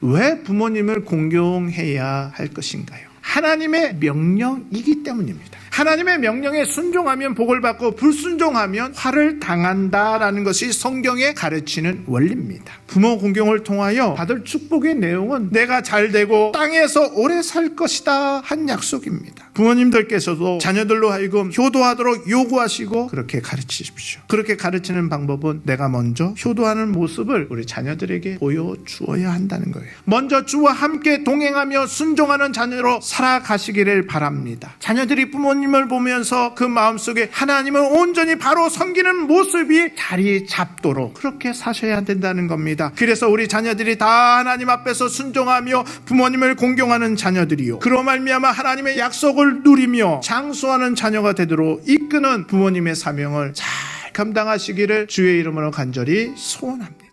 왜 부모님을 공경해야 할 것인가요? 하나님의 명령이기 때문입니다. 하나님의 명령에 순종하면 복을 받고 불순종하면 화를 당한다라는 것이 성경에 가르치는 원리입니다. 부모 공경을 통하여 받을 축복의 내용은 내가 잘 되고 땅에서 오래 살 것이다 한 약속입니다. 부모님들께서도 자녀들로 하여금 효도하도록 요구하시고 그렇게 가르치십시오. 그렇게 가르치는 방법은 내가 먼저 효도하는 모습을 우리 자녀들에게 보여주어야 한다는 거예요. 먼저 주와 함께 동행하며 순종하는 자녀로 살아가시기를 바랍니다. 자녀들이 부모님 을 보면서 그 마음속에 하나님을 온전히 바로 섬기는 모습이 자리 잡도록 그렇게 사셔야 된다는 겁니다. 그래서 우리 자녀들이 다 하나님 앞에서 순종하며 부모님을 공경하는 자녀들이요. 그로 말미암아 하나님의 약속을 누리며 장수하는 자녀가 되도록 이끄는 부모님의 사명을 잘 감당하시기를 주의 이름으로 간절히 소원합니다.